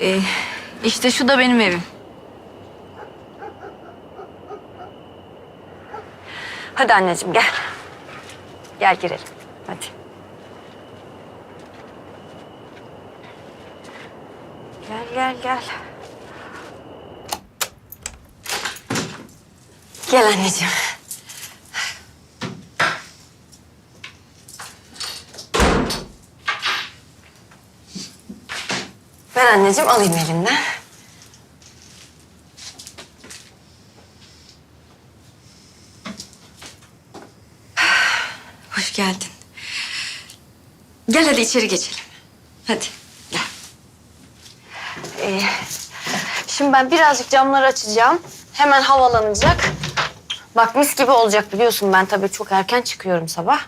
Ee, işte şu da benim evim. Hadi anneciğim gel. Gel girelim. Hadi. Gel gel gel. Gel anneciğim. Ver anneciğim alayım elinden. Hoş geldin. Gel hadi içeri geçelim. Hadi gel. Ee, şimdi ben birazcık camları açacağım. Hemen havalanacak. Bak mis gibi olacak biliyorsun ben tabii çok erken çıkıyorum sabah.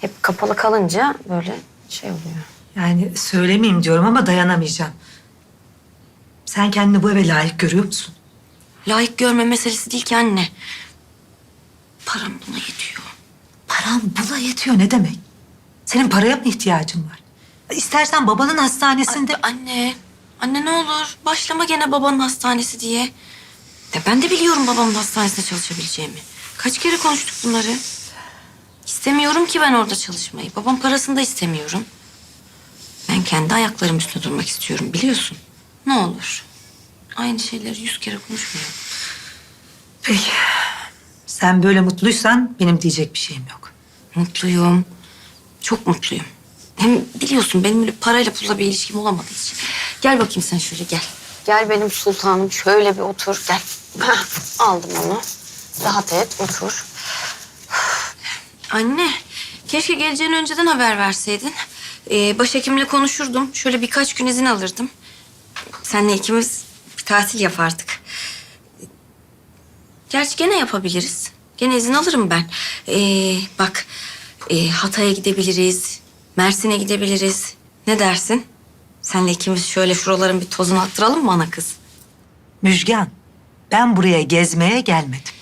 Hep kapalı kalınca böyle şey oluyor. Yani söylemeyeyim diyorum ama dayanamayacağım. Sen kendini bu eve layık görüyor musun? Layık görme meselesi değil ki anne. Param buna yetiyor. Param buna yetiyor ne demek? Senin paraya mı ihtiyacın var? İstersen babanın hastanesinde... Anne, anne ne olur başlama gene babanın hastanesi diye. De ben de biliyorum babamın hastanesinde çalışabileceğimi. Kaç kere konuştuk bunları. İstemiyorum ki ben orada çalışmayı. Babam parasını da istemiyorum. Kendi ayaklarım üstünde durmak istiyorum biliyorsun. Ne olur. Aynı şeyleri yüz kere konuşmayalım. Peki. Sen böyle mutluysan benim diyecek bir şeyim yok. Mutluyum. Çok mutluyum. Hem biliyorsun benim öyle parayla pulla bir ilişkim olamadı hiç. Gel bakayım sen şöyle gel. Gel benim sultanım şöyle bir otur gel. Aldım onu. Rahat et otur. Anne keşke geleceğin önceden haber verseydin. Ee, başhekimle konuşurdum. Şöyle birkaç gün izin alırdım. Senle ikimiz bir tatil yapardık. Gerçi gene yapabiliriz. Gene izin alırım ben. Ee, bak e, Hatay'a gidebiliriz. Mersin'e gidebiliriz. Ne dersin? Senle ikimiz şöyle şuraların bir tozunu attıralım mı ana kız? Müjgan, ben buraya gezmeye gelmedim.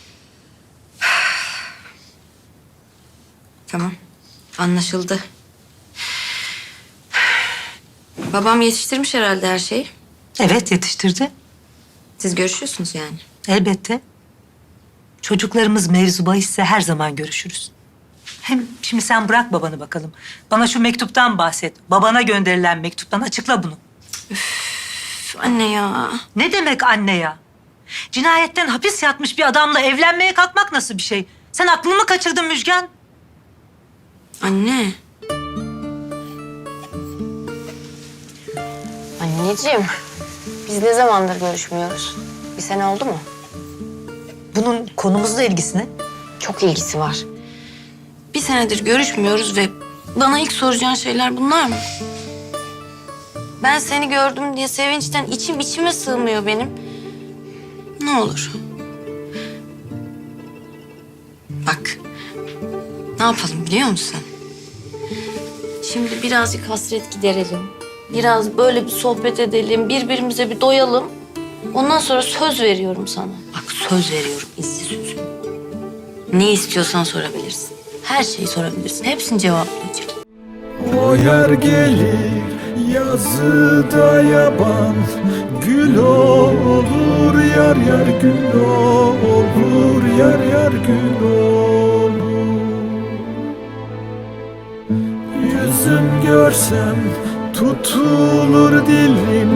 Tamam. Anlaşıldı. Babam yetiştirmiş herhalde her şeyi. Evet yetiştirdi. Siz görüşüyorsunuz yani. Elbette. Çocuklarımız mevzu bahisse her zaman görüşürüz. Hem şimdi sen bırak babanı bakalım. Bana şu mektuptan bahset. Babana gönderilen mektuptan açıkla bunu. Üf, anne ya. Ne demek anne ya? Cinayetten hapis yatmış bir adamla evlenmeye kalkmak nasıl bir şey? Sen aklını mı kaçırdın Müjgan? Anne. Anneciğim, biz ne zamandır görüşmüyoruz? Bir sene oldu mu? Bunun konumuzla ilgisi ne? Çok ilgisi var. Bir senedir görüşmüyoruz ve bana ilk soracağın şeyler bunlar mı? Ben seni gördüm diye sevinçten içim içime sığmıyor benim. Ne olur. Bak. Ne yapalım biliyor musun? Şimdi birazcık hasret giderelim. Biraz böyle bir sohbet edelim. Birbirimize bir doyalım. Ondan sonra söz veriyorum sana. Bak söz veriyorum. izli sözüm. Ne istiyorsan sorabilirsin. Her şeyi sorabilirsin. Hepsini cevaplayacağım. O yer gelir yazıda yaban Gül olur yar yar gül olur yar yar gül olur Yüzüm görsem tutulur dilim